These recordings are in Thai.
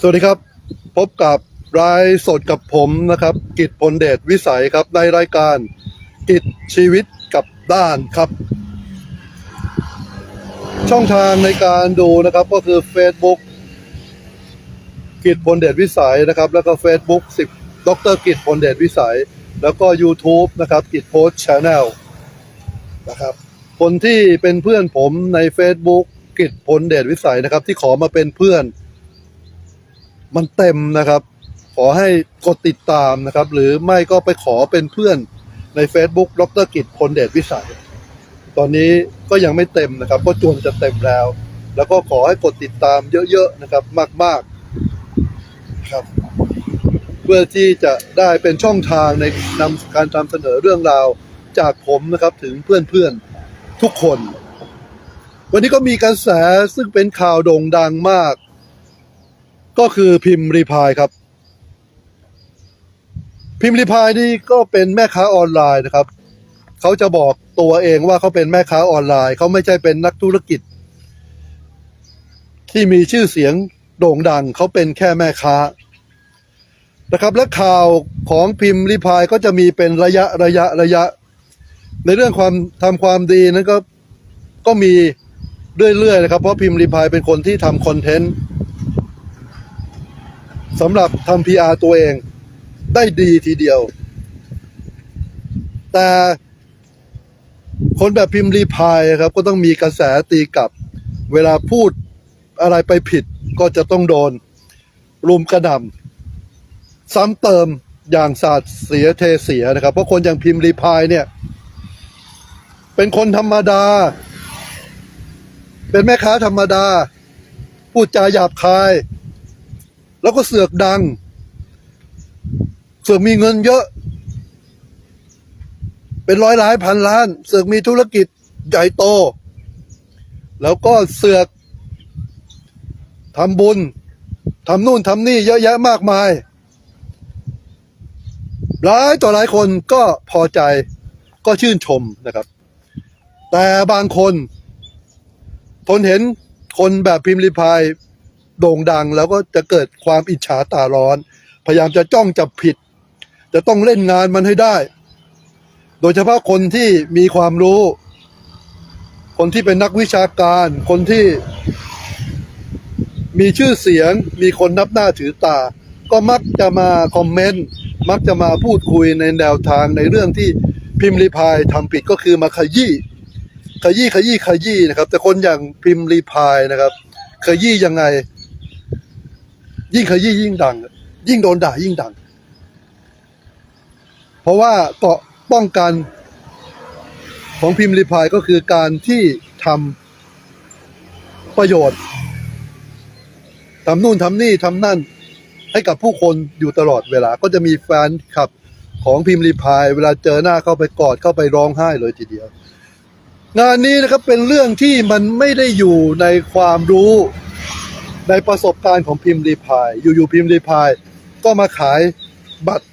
สวัสดีครับ พบกับรายสดกับผมนะครับ กิจพลเดชวิสัยครับในรายการกิจชีวิตกับด้านครับ ช่องทางในการดูนะครับก็คือ Facebook กิจพลเดชวิสัยนะครับ แล้วก็ Facebook 10ดรกิจพลเดชวิสัย แล้วก็ YouTube นะครับ กิจโพสชาแนลนะครับ คนที่เป็นเพื่อนผมใน Facebook กิจพลเดชวิสัยนะครับ ที่ขอมาเป็นเพื่อน มันเต็มนะครับ ขอให้กดติดตามนะครับ หรือไม่ก็ไปขอเป็นเพื่อนใน Facebook ดรกิจพลเดชวิสัย ตอนนี้ก็ยังไม่เต็มนะครับก็จวนจะเต็มแล้ว แล้วก็ขอให้กดติดตามเยอะๆนะครับ มากๆครับ เพื่อที่จะได้เป็นช่องทางในนำการนำเสนอเรื่องราวจากผมนะครับถึงเพื่อนๆทุกคน วันนี้ก็มีกระแสซึ่งเป็นข่าวโด่งดังมาก ก็คือพิมพ์รีพายครับ พิมพ์รีพายนี่ก็เป็นแม่ค้าออนไลน์นะครับ เขาจะบอกตัวเองว่าเขาเป็นแม่ค้าออนไลน์ เขาไม่ใช่เป็นนักธุรกิจ ที่มีชื่อเสียงโด่งดัง เขาเป็นแค่แม่ค้านะครับ และข่าวของพิมพ์รีพายก็จะมีเป็นระยะระยะระยะ ในเรื่องความทำความดีนั้นก็ก็มีเรื่อยๆนะครับ เพราะพิมพ์รีพายเป็นคนที่ทำคอนเทนต์ สำหรับทำ PR ตัวเองได้ดีทีเดียว แต่คนแบบพิมพ์รีพายครับ ก็ต้องมีกระแสตีกลับ เวลาพูดอะไรไปผิดก็จะต้องโดน รุมกระหน่ำซ้ำเติมอย่างสาดเสียเทเสียนะครับ เพราะคนอย่างพิมพ์รีพายเนี่ย เป็นคนธรรมดา เป็นแม่ค้าธรรมดา พูดจาหยาบคาย แล้วก็เสือกดัง เสือกมีเงินเยอะ เป็นร้อยล้านพันล้าน เสือกมีธุรกิจใหญ่โต แล้วก็เสือกทำบุญทำนู่นทำนี่เยอะแยะมากมาย หลายต่อหลายคนก็พอใจก็ชื่นชมนะครับ แต่บางคน ทนเห็นคนแบบพิมพ์ริพาย โด่งดัง แล้วก็จะเกิดความอิจฉาตาร้อน พยายามจะจ้องจับผิด จะต้องเล่นงานมันให้ได้ โดยเฉพาะคนที่มีความรู้ คนที่เป็นนักวิชาการ คนที่ มีชื่อเสียง มีคนนับหน้าถือตา ก็มักจะมาคอมเมนต์มักจะมาพูดคุยในแนวทางในเรื่องที่พิมพ์รีพายทำผิดก็คือมาขยี้ขยี้ขยี้ขยี้นะครับ แต่คนอย่างพิมพ์รีพายนะครับ ขยี้ยังไง ยิ่งขยี้ยิ่งดัง ยิ่งโดนด่ายิ่งดัง เพราะว่าเกาะป้องกันของพิมพ์รีพายก็คือการที่ทำประโยชน์ทำนู่นทำนี่ทำนั่น ให้กับผู้คนอยู่ตลอดเวลา ก็จะมีแฟนคลับของพิมพ์รีพาย เวลาเจอหน้าเข้าไปกอดเข้าไปร้องไห้เลยทีเดียว งานนี้นะครับเป็นเรื่องที่มันไม่ได้อยู่ในความรู้ ในประสบการณ์ของพิมพ์รีพายอยู่ๆพิมพ์รีพายก็มาขายบัตร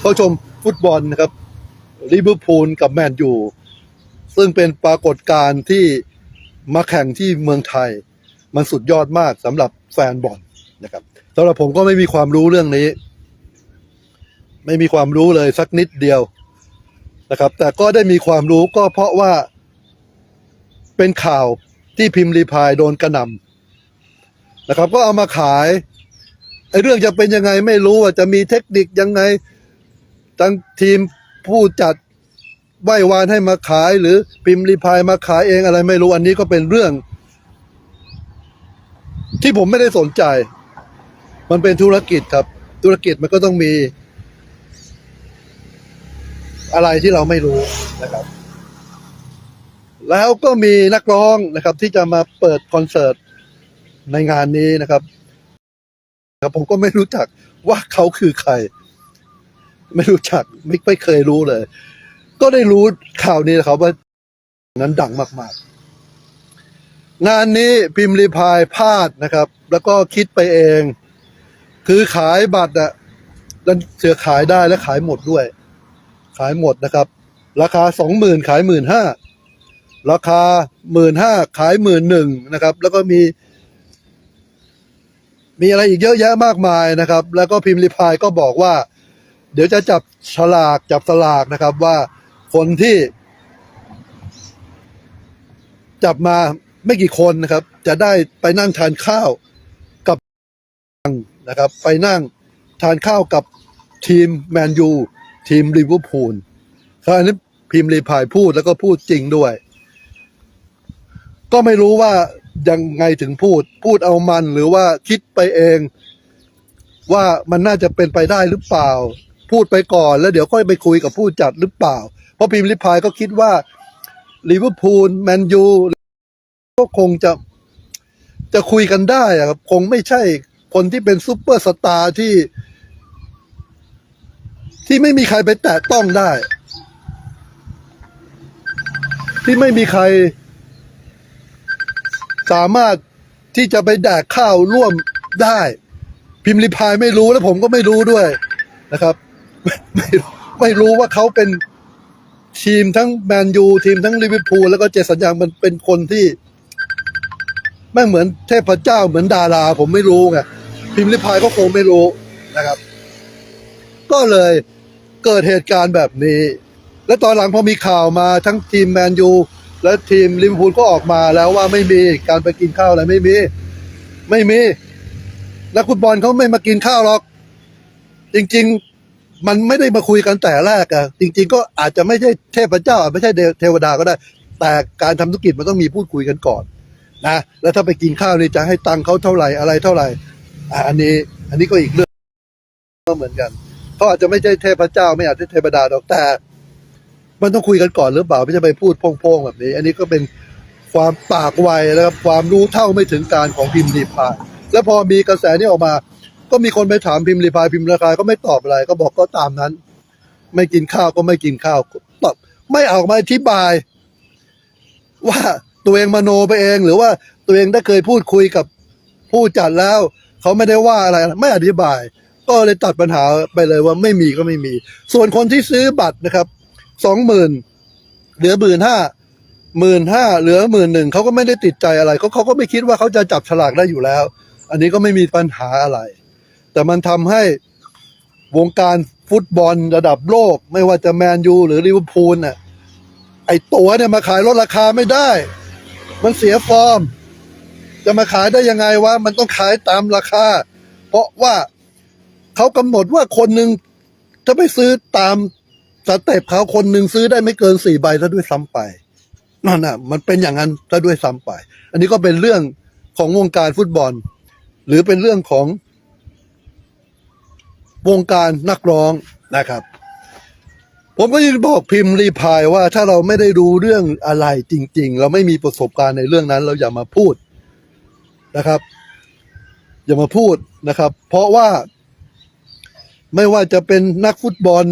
เข้าชมฟุตบอลนะครับลิเวอร์พูลกับแมนยูซึ่งเป็นปรากฏการณ์ที่มาแข่งที่เมืองไทย มันสุดยอดมากสำหรับแฟนบอลนะครับสำหรับผมก็ไม่มีความรู้เรื่องนี้ ไม่มีความรู้เลยสักนิดเดียวนะครับ แต่ก็ได้มีความรู้ก็เพราะว่าเป็นข่าว ที่พิมพ์รีพายโดนกระหน่ำนะครับ ก็เอามาขายไอ้เรื่องจะเป็นยังไงไม่รู้ว่าจะมีเทคนิคยังไงทั้งทีมผู้จัดไหว้วานให้มาขาย หรือพิมพ์รีพายมาขายเองอะไรไม่รู้อันนี้ก็เป็นเรื่อง ที่ผมไม่ได้สนใจ มันเป็นธุรกิจครับ ธุรกิจมันก็ต้องมี อะไรที่เราไม่รู้นะครับ แล้วก็มีนักร้องนะครับ ที่จะมาเปิดคอนเสิร์ตในงานนี้นะครับครับผมก็ไม่รู้จักว่าเขาคือใคร ไม่รู้จักไม่ไม่เคยรู้เลย ก็ได้รู้ข่าวนี้นะครับว่านั้นดังมาก ๆ งานนี้พิมพ์รีพายพลาดนะครับ แล้วก็คิดไปเอง คือขายบัตรอะแล้วเสือขายได้และขายหมดด้วย ขายหมดนะครับ ราคาสองหมื่นขายหมื่นห้า ราคาหมื่นห้าขายหมื่นหนึ่งนะครับ แล้วก็มี มีอะไรอีกเยอะแยะมากมายนะครับ แล้วก็พิมพ์รีพายก็บอกว่า เดี๋ยวจะจับฉลากจับสลากนะครับว่าคนที่ จับมาไม่กี่คนนะครับ จะได้ไปนั่งทานข้าวกับนะครับ ไปนั่งทานข้าวกับทีมแมนยูทีมลิเวอร์พูลคราวนี้พิมพ์รีพายพูดแล้วก็พูดจริงด้วย ก็ไม่รู้ว่ายังไงถึงพูด พูดเอามันหรือว่าคิดไปเอง ว่ามันน่าจะเป็นไปได้หรือเปล่า พูดไปก่อนแล้วเดี๋ยวค่อยไปคุยกับผู้จัดหรือเปล่า เพราะพิมพ์ริพายก็คิดว่าลิเวอร์พูลแมนยูก็คงจะจะคุยกันได้อะครับ คงไม่ใช่คนที่เป็นซูเปอร์สตาร์ที่ ที่ไม่มีใครไปแตะต้องได้ ที่ไม่มีใคร สามารถที่จะไปแดกข้าวร่วมได้ พิมพ์ริพายไม่รู้แล้วผมก็ไม่รู้ด้วยนะครับ ไม่ไม่รู้ว่าเขาเป็นทีมทั้งแมนยูทีมทั้งลิเวอร์พูลแล้วก็เจสันยังมันเป็นคนที่แม่เหมือนเทพเจ้าเหมือนดารา ผมไม่รู้ไงพิมพ์ริพายก็คงไม่รู้นะครับ ก็เลยเกิดเหตุการณ์แบบนี้ และตอนหลังพอมีข่าวมาทั้งทีมแมนยู และทีมลิเวอร์พูลก็ออกมาแล้วว่าไม่มีการไปกินข้าวอะไรไม่มี ไม่มี นักฟุตบอลเขาไม่มากินข้าวหรอก จริง ๆ มันไม่ได้มาคุยกันแต่แรกอะจริง ๆ ก็อาจจะไม่ใช่เทพเจ้าอาจไม่ใช่เทวดาก็ได้ แต่การทำธุรกิจมันต้องมีพูดคุยกันก่อนนะแล้วถ้าไปกินข้าวนี่จะให้ตังค์เขาเท่าไหร่อะไรเท่าไหร่อะอันนี้ อันนี้ก็อีกเรื่องก็เหมือนกันเขาอาจจะไม่ใช่เทพเจ้าไม่อาจจะเทพดาหรอกแต่ มันต้องคุยกันก่อนหรือเปล่าไม่ใช่ไปพูดโพ่งๆแบบนี้ อันนี้ก็เป็นความปากไวนะครับความรู้เท่าไม่ถึงการของพิมพ์รีพายแล้วพอมีกระแสนี้ออกมา ก็มีคนไปถามพิมพ์รีพายพิมพ์ราคาก็ไม่ตอบอะไร ก็บอกก็ตามนั้น ไม่กินข้าวก็ไม่กินข้าวตอบไม่ออกมาอธิบาย ว่าตัวเองมโนไปเอง หรือว่าตัวเองได้เคยพูดคุยกับผู้จัดแล้ว เขาไม่ได้ว่าอะไรไม่อธิบาย ก็เลยตัดปัญหาไปเลยว่าไม่มีก็ไม่มี ส่วนคนที่ซื้อบัตรนะครับ สองหมื่นเหลือหมื่นห้าหมื่นห้าเหลือหมื่นหนึ่งเขาก็ไม่ได้ติดใจอะไรเขาเขาก็ไม่คิดว่าเขาจะจับฉลากได้อยู่แล้ว อันนี้ก็ไม่มีปัญหาอะไร แต่มันทำให้วงการฟุตบอลระดับโลก ไม่ว่าจะแมนยูหรือลิเวอร์พูลน่ะไอตัวเนี่ยมาขายลดราคาไม่ได้ มันเสียฟอร์ม จะมาขายได้ยังไงวะมันต้องขายตามราคา เพราะว่าเขากำหนดว่าคนหนึ่งถ้าไปซื้อตาม สเต็ปเขาคนหนึ่งซื้อได้ไม่เกินสี่ใบซะด้วยซ้ำไปนั่นน่ะ มันเป็นอย่างนั้นซะด้วยซ้ำไป อันนี้ก็เป็นเรื่องของวงการฟุตบอล หรือเป็นเรื่องของ วงการนักร้องนะครับ ผมก็ยังบอกพิมพ์รีพายว่าถ้าเราไม่ได้รู้เรื่องอะไรจริง ๆ เราไม่มีประสบการณ์ในเรื่องนั้น เราอย่ามาพูดนะครับ อย่ามาพูดนะครับ เพราะว่าไม่ว่าจะเป็นนักฟุตบอล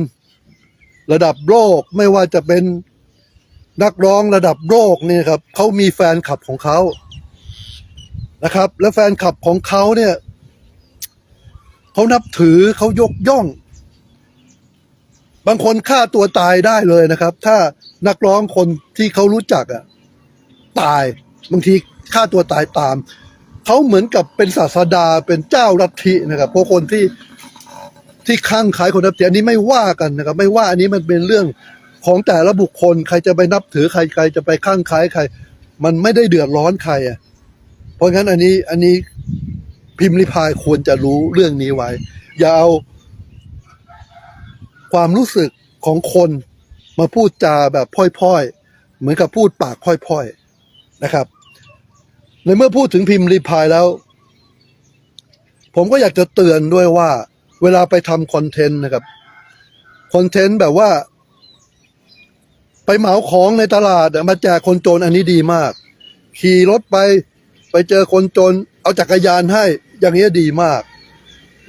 ระดับโลกไม่ว่าจะเป็นนักร้องระดับโลกนี่ครับเขามีแฟนคลับของเขานะครับ และแฟนคลับของเขาเนี่ยเขานับถือเขายกย่อง บางคนฆ่าตัวตายได้เลยนะครับ ถ้านักร้องคนที่เขารู้จักอะตายบางทีฆ่าตัวตายตามเขาเหมือนกับเป็นศาสดาเป็นเจ้าลัทธินะครับเพราะคนที่ ที่ข้างขายคนนับถืออันนี้ไม่ว่ากันนะครับ ไม่ว่าอันนี้มันเป็นเรื่องของแต่ละบุคคล ใครจะไปนับถือใครใครจะไปข้างขายใคร มันไม่ได้เดือดร้อนใครอะเพราะงั้นอันนี้อันนี้พิมพ์ริพายควรจะรู้เรื่องนี้ไว้ อย่าเอาความรู้สึกของคนมาพูดจาแบบพ่อยๆ เหมือนกับพูดปากพ่อยๆนะครับ ในเมื่อพูดถึงพิมพ์รีพายแล้ว ผมก็อยากจะเตือนด้วยว่า เวลาไปทำคอนเทนต์นะครับคอนเทนต์แบบว่า ไปเหมาของในตลาดมาแจกคนจนอันนี้ดีมาก ขี่รถไปไปเจอคนจน เอาจักรยานให้ อย่างนี้ยดีมาก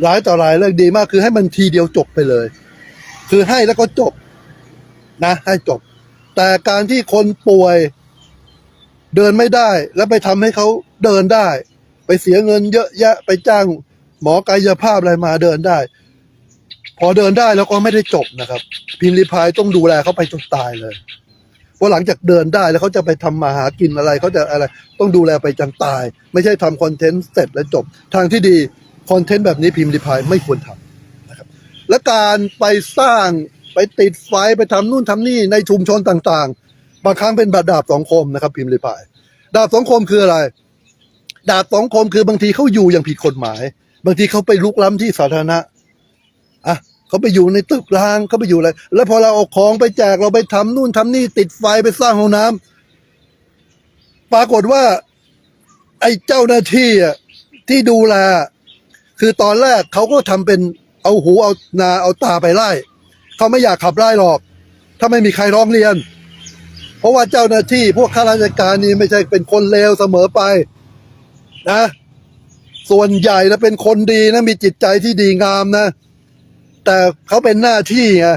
หลายต่อหลายเรื่องดีมาก คือให้มันทีเดียวจบไปเลย คือให้แล้วก็จบ นะ ให้จบ แต่การที่คนป่วยเดินไม่ได้ แล้วไปทำให้เขาเดินได้ ไปเสียเงินเยอะแยะไปจ้าง หมอกายภาพอะไรมาเดินได้ พอเดินได้แล้วก็ไม่ได้จบนะครับ พิมพ์ริพายต้องดูแลเขาไปจนตายเลยเพราะหลังจากเดินได้แล้วเขาจะไปทำมาหากินอะไรเขาจะอะไรต้องดูแลไปจนตาย ไม่ใช่ทำคอนเทนต์เสร็จแล้วจบ ทางที่ดีคอนเทนต์แบบนี้พิมพ์ริพายไม่ควรทำนะครับ และการไปสร้างไปติดไฟไปทำนู่นทำนี่ในชุมชนต่างๆ บางครั้งเป็นบาดาบสองคมนะครับ พิมพ์ริพาย ดาบสองคมคืออะไร ดาบสองคมคือบางทีเขาอยู่อย่างผิดกฎหมาย บางทีเขาไปลุกล้ำที่สาธารณะอะเขาไปอยู่ในตึกร้างเขาไปอยู่อะไรแล้วพอเราเอาของไปแจกเราไปทำนู่นทำนี่ติดไฟไปสร้างห้องน้ำปรากฏว่า ไอ้เจ้าหน้าที่อะที่ดูแลคือตอนแรกเขาก็ทำเป็นเอาหูเอานาเอาตาไปไล่เขาไม่อยากขับไล่หรอก ถ้าไม่มีใครร้องเรียน เพราะว่าเจ้าหน้าที่พวกข้าราชการนี่ไม่ใช่เป็นคนเลวเสมอไป นะ ส่วนใหญ่นะเป็นคนดีนะมีจิตใจที่ดีงามนะ แต่เขาเป็นหน้าที่ไง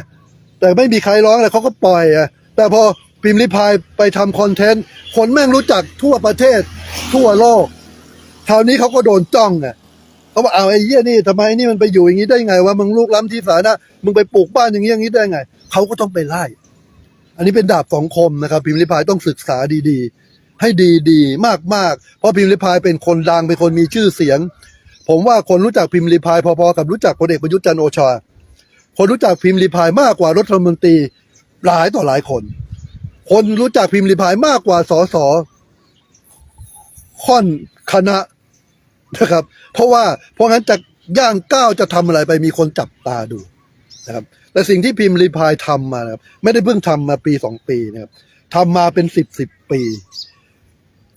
แต่ไม่มีใครร้องเลยเขาก็ปล่อยอะแต่พอพิมพ์ริพายไปทำคอนเทนต์คนแม่งรู้จักทั่วประเทศ ทั่วโลกคราวนี้เขาก็โดนจ้องไงเขาบอกเอาไอ้เหี้ยนี่ทำไมนี่มันไปอยู่อย่างนี้ได้ไงวะมึงลูกล้ำที่สาธารณะมึงไปปลูกบ้านอย่างนี้อย่างนี้ได้ไงเขาก็ต้องไปไล่ อันนี้เป็นดาบสองคมนะครับ พิมพ์ริพายต้องศึกษาดีๆ ให้ดีๆมากๆเพราะพิมพ์ริพายเป็นคนดังเป็นคนมีชื่อเสียง ผมว่าคนรู้จักพิมพ์ริพายพอๆกับรู้จักพลเอกประยุทธ์จันทร์โอชา คนรู้จักพิมพ์ริพายมากกว่ารัฐมนตรีหลายต่อหลายคน คนรู้จักพิมพ์ริพายมากกว่าสสค่อนคณะนะครับ เพราะว่าเพราะงั้นจะย่างก้าวจะทำอะไรไปมีคนจับตาดูนะครับแต่สิ่งที่พิมพ์ริพายทำมานะครับไม่ได้เพิ่งทำมาปีสองปีนะครับทำมาเป็นสิบสิบปี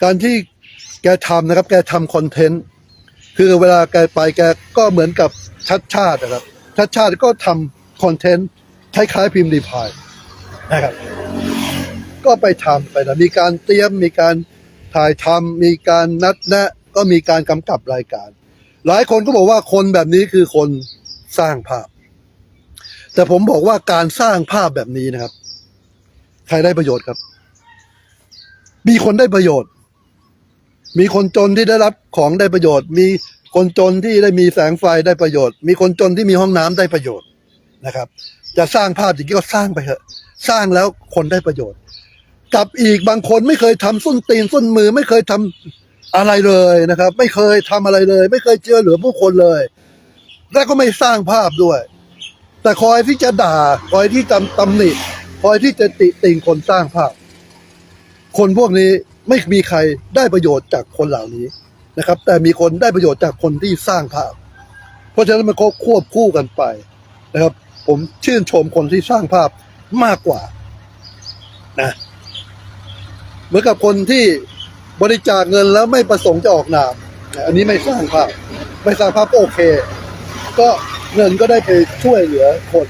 การที่แกทำนะครับ แกทำคอนเทนต์คือเวลาแกไปแกก็เหมือนกับชัดชาตินะครับ ชัดชาติก็ทำคอนเทนต์คล้ายๆพิมพ์รีพายนะครับ ก็ไปทำไปนะมีการเตรียมมีการถ่ายทำมีการนัดแนะ ก็มีการกำกับรายการ หลายคนก็บอกว่าคนแบบนี้คือคนสร้างภาพ แต่ผมบอกว่าการสร้างภาพแบบนี้นะครับ ใครได้ประโยชน์ครับ มีคนได้ประโยชน์ มีคนจนที่ได้รับของได้ประโยชน์ มีคนจนที่ได้มีแสงไฟได้ประโยชน์ มีคนจนที่มีห้องน้ำได้ประโยชน์นะครับ จะสร้างภาพอย่างนี้ก็สร้างไปเถอะ สร้างแล้วคนได้ประโยชน์ กับอีกบางคนไม่เคยทำส้นตีนส้นมือไม่เคยทำอะไรเลยนะครับ ไม่เคยทำอะไรเลย ไม่เคยเจอเหลือผู้คนเลย และก็ไม่สร้างภาพด้วย แต่คอยที่จะด่าคอยที่จำตำหนิคอยที่จะติติงคนสร้างภาพ คนพวกนี้ ไม่มีใครได้ประโยชน์จากคนเหล่านี้นะครับ แต่มีคนได้ประโยชน์จากคนที่สร้างภาพ เพราะฉะนั้นมันก็ควบคู่กันไปนะครับ ผมชื่นชมคนที่สร้างภาพมากกว่านะเหมือนกับคนที่บริจาคเงินแล้วไม่ประสงค์จะออกนามอันนี้ไม่สร้างภาพ ไม่สร้างภาพโอเค ก็เงินก็ได้ไปช่วยเหลือคน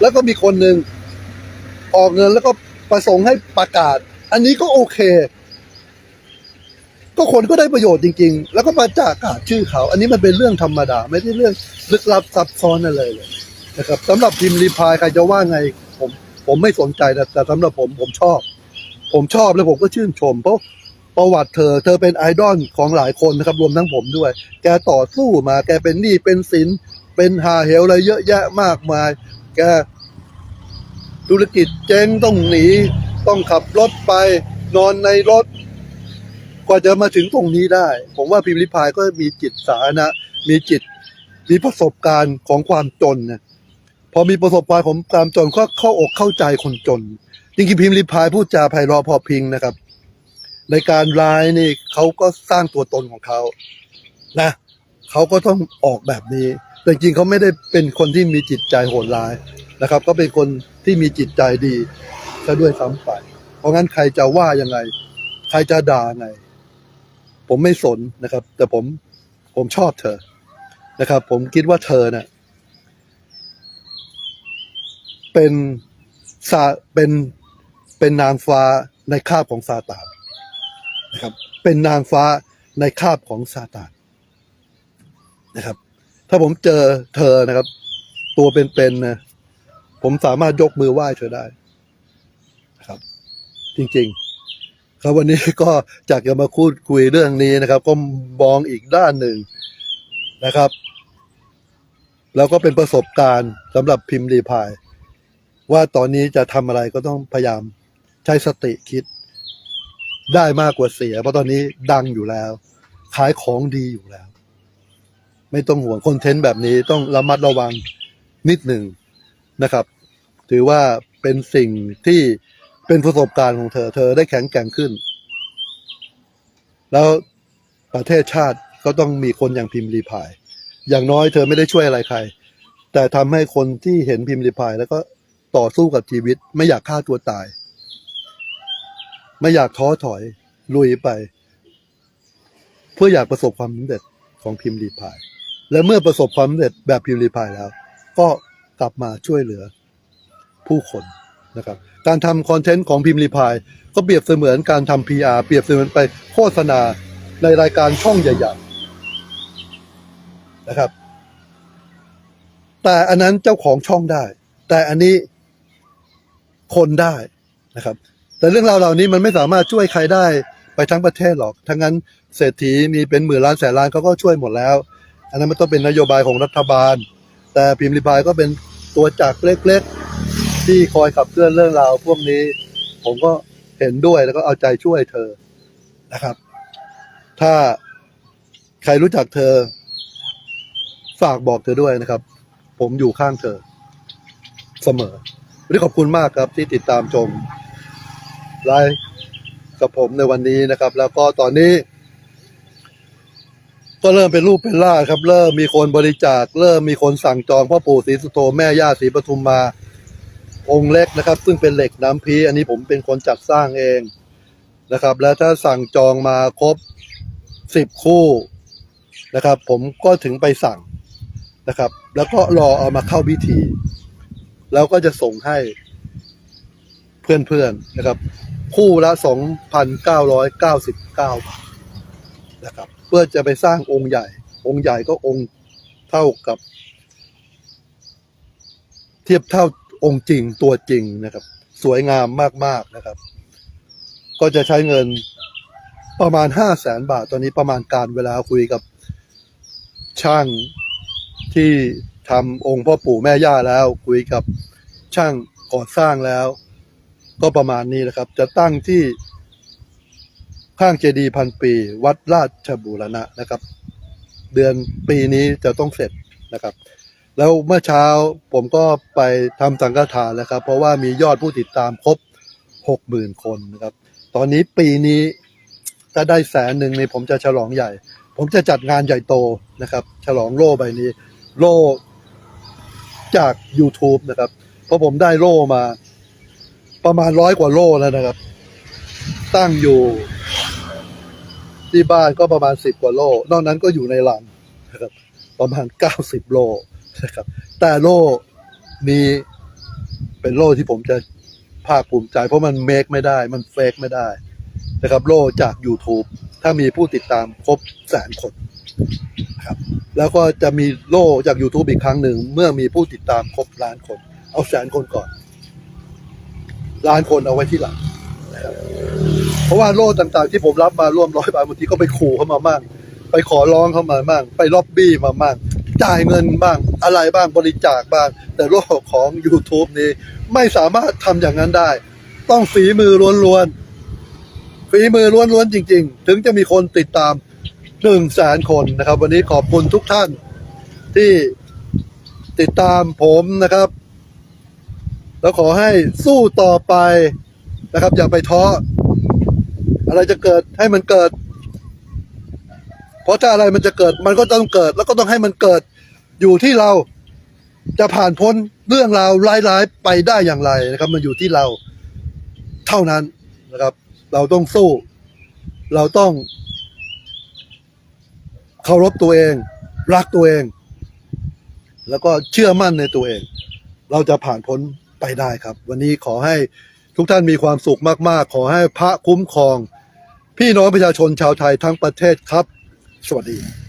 แล้วก็มีคนหนึ่งออกเงินแล้วก็ประสงค์ให้ประกาศ อันนี้ก็โอเค ก็คนก็ได้ประโยชน์จริง ๆ แล้วก็ประกาศชื่อเขา อันนี้มันเป็นเรื่องธรรมดา ไม่ใช่เรื่องลึกลับซับซ้อนอะไรเลยนะครับสำหรับพิมพ์รีพายใครจะว่าไงผมผมไม่สนใจนะแต่สำหรับผมผมชอบ ผมชอบแล้วผมก็ชื่นชมเพราะประวัติเธอ เธอเป็นไอดอลของหลายคนนะครับ รวมทั้งผมด้วย แกต่อสู้มา แกเป็นหนี้เป็นสิน เป็นหาเหวอะไรเยอะแยะมากมาย แกธุรกิจเจ๊งต้องหนี ต้องขับรถไป นอนในรถ กว่าจะมาถึงตรงนี้ได้ ผมว่าพิมพ์ริพายก็มีจิตสาธารณะมีจิตมีประสบการณ์ของความจนนะพอมีประสบการณ์ของความจนก็เข้าอกเข้าใจคนจนจริงๆพิมพ์ริพายพูดจาไพเราะพอพิงนะครับ ในการร้ายนี่เขาก็สร้างตัวตนของเขานะเขาก็ต้องออกแบบนี้ แต่จริงเขาไม่ได้เป็นคนที่มีจิตใจโหดร้ายนะครับ ก็เป็นคนที่มีจิตใจดีซะด้วยซ้ำไปเพราะงั้นใครจะว่ายังไง ใครจะด่าไง ผมไม่สนนะครับ แต่ผมผมชอบเธอนะครับ ผมคิดว่าเธอเนะ่ะเป็นซาเป็นเป็นนางฟ้าในคาบของซาตานนะครับ เป็นนางฟ้าในคาบของซาตานนะครับ ถ้าผมเจอเธอนะครับ ตัวเป็นๆนะผมสามารถยกมือไหว้เธอได้นะครับ จริง ๆ ครับวันนี้ก็จากจะมาพูดคุยเรื่องนี้นะครับ ก็มองอีกด้านหนึ่งนะครับ แล้วก็เป็นประสบการณ์สำหรับพิมพ์รีพายว่าตอนนี้จะทำอะไรก็ต้องพยายามใช้สติคิด ได้มากกว่าเสีย เพราะตอนนี้ดังอยู่แล้ว ขายของดีอยู่แล้ว ไม่ต้องห่วงคอนเทนต์แบบนี้ต้องระมัดระวังนิดหนึ่งนะครับ ถือว่าเป็นสิ่งที่ เป็นประสบการณ์ของเธอ เธอได้แข็งแกร่งขึ้น แล้วประเทศชาติก็ต้องมีคนอย่างพิมพ์รีพาย อย่างน้อยเธอไม่ได้ช่วยอะไรใคร แต่ทำให้คนที่เห็นพิมพ์รีพาย แล้วก็ต่อสู้กับชีวิต ไม่อยากฆ่าตัวตาย ไม่อยากท้อถอย ลุยไป เพื่ออยากประสบความสำเร็จของพิมพ์รีพาย และเมื่อประสบความสำเร็จแบบพิมพ์รีพายแล้ว ก็กลับมาช่วยเหลือผู้คนนะครับ การทำคอนเทนต์ของพิมพ์รีพาย ก็เปรียบเสมือนการทำ PR เปรียบเสมือนไปโฆษณาในรายการช่องใหญ่ๆนะครับ แต่อันนั้นเจ้าของช่องได้ แต่อันนี้คนได้นะครับ แต่เรื่องราวเหล่านี้มันไม่สามารถช่วยใครได้ไปทั้งประเทศหรอก ทั้งนั้นเศรษฐีมีเป็นหมื่นล้านแสนล้านเขาก็ช่วยหมดแล้ว อันนั้นมันต้องเป็นนโยบายของรัฐบาล แต่พิมพ์ริพายก็เป็นตัวจักรเล็กๆ ที่คอยขับเคลื่อนเรื่องราวพวกนี้ ผมก็เห็นด้วยแล้วก็เอาใจช่วยเธอนะครับ ถ้าใครรู้จักเธอ ฝากบอกเธอด้วยนะครับ ผมอยู่ข้างเธอ เสมอวันนี้ขอบคุณมากครับที่ติดตามชมไลฟ์กับผมในวันนี้นะครับ แล้วก็ตอนนี้ ก็เริ่มเป็นรูปเป็นร่างครับ เริ่มมีคนบริจาค เริ่มมีคนสั่งจองพ่อปู่ศรีสุโธแม่ย่าศรีปทุมมา องค์เล็กนะครับ ซึ่งเป็นเหล็กน้ำพีอันนี้ผมเป็นคนจัดสร้างเองนะครับ แล้วถ้าสั่งจองมาครบสิบคู่นะครับ ผมก็ถึงไปสั่งนะครับ แล้วก็รอเอามาเข้าพิธีแล้วก็จะส่งให้เพื่อนๆนะครับ คู่ละสองพันเก้าร้อยเก้าสิบเก้าบาทนะครับ เพื่อจะไปสร้างองค์ใหญ่ องค์ใหญ่ก็องค์เท่ากับ เทียบเท่า องค์จริงตัวจริงนะครับ สวยงามมากๆนะครับ ก็จะใช้เงินประมาณห้าแสนบาท ตอนนี้ประมาณการเวลาคุยกับช่างที่ทำองค์พ่อปู่แม่ย่าแล้ว คุยกับช่างก่อสร้างแล้ว ก็ประมาณนี้นะครับ จะตั้งที่ข้างเจดีย์พันปี วัดราชบูรณะนะครับ เดือนปีนี้จะต้องเสร็จนะครับ แล้วเมื่อเช้าผมก็ไปทำสังฆทานแล้วครับ เพราะว่ามียอดผู้ติดตามครบหกหมื่นคนนะครับ ตอนนี้ปีนี้ถ้าได้แสนหนึ่งนี่ผมจะฉลองใหญ่ ผมจะจัดงานใหญ่โตนะครับ ฉลองโล่ใบนี้ โล่จาก YouTube นะครับ เพราะผมได้โล่มา ประมาณร้อยกว่าโล่แล้วนะครับ ตั้งอยู่ ที่บ้านก็ประมาณสิบกว่าโล่นอกนั้นก็อยู่ในหลังนะครับ ประมาณเก้าสิบโล นะครับแต่โล่นี้เป็นโล่ที่ผมจะภาคภูมิใจ เพราะมันเมคไม่ได้ มันเฟกไม่ได้นะครับโล่จาก YouTube ถ้ามีผู้ติดตามครบแสนคนนะครับแล้วก็จะมีโล่จาก YouTube อีกครั้งหนึ่ง เมื่อมีผู้ติดตามครบล้านคน เอาแสนคนก่อน ล้านคนเอาไว้ที่หลังนะครับเพราะว่าโล่ต่างๆ ที่ผมรับมาร่วมร้อยบาทบางทีก็ไปขู่เข้ามามั่ง ไปขอร้องเขามามั่งไปล็อบบี้มามั่งจ่ายเงินบ้างอะไรบ้างบริจาคบ้าง แต่โลกของ YouTube นี้ ไม่สามารถทำอย่างนั้นได้ ต้องฝีมือล้วนๆฝีมือล้วนๆจริง ๆ ถึงจะมีคนติดตามหนึ่งแสนคนนะครับ วันนี้ขอบคุณทุกท่านที่ติดตามผมนะครับ แล้วขอให้สู้ต่อไปนะครับ อย่าไปท้ออะไรจะเกิดให้มันเกิด เพราะถ้าอะไรมันจะเกิดมันก็ต้องเกิด แล้วก็ต้องให้มันเกิดอยู่ที่เราจะผ่านพ้นเรื่องราวร้ายๆไปได้อย่างไรนะครับ มันอยู่ที่เราเท่านั้นนะครับ เราต้องสู้ เราต้องเคารพตัวเอง รักตัวเอง แล้วก็เชื่อมั่นในตัวเอง เราจะผ่านพ้นไปได้ครับ วันนี้ขอให้ทุกท่านมีความสุขมาก ๆ ขอให้พระคุ้มครอง พี่น้องประชาชนชาวไทยทั้งประเทศครับ สวัสดี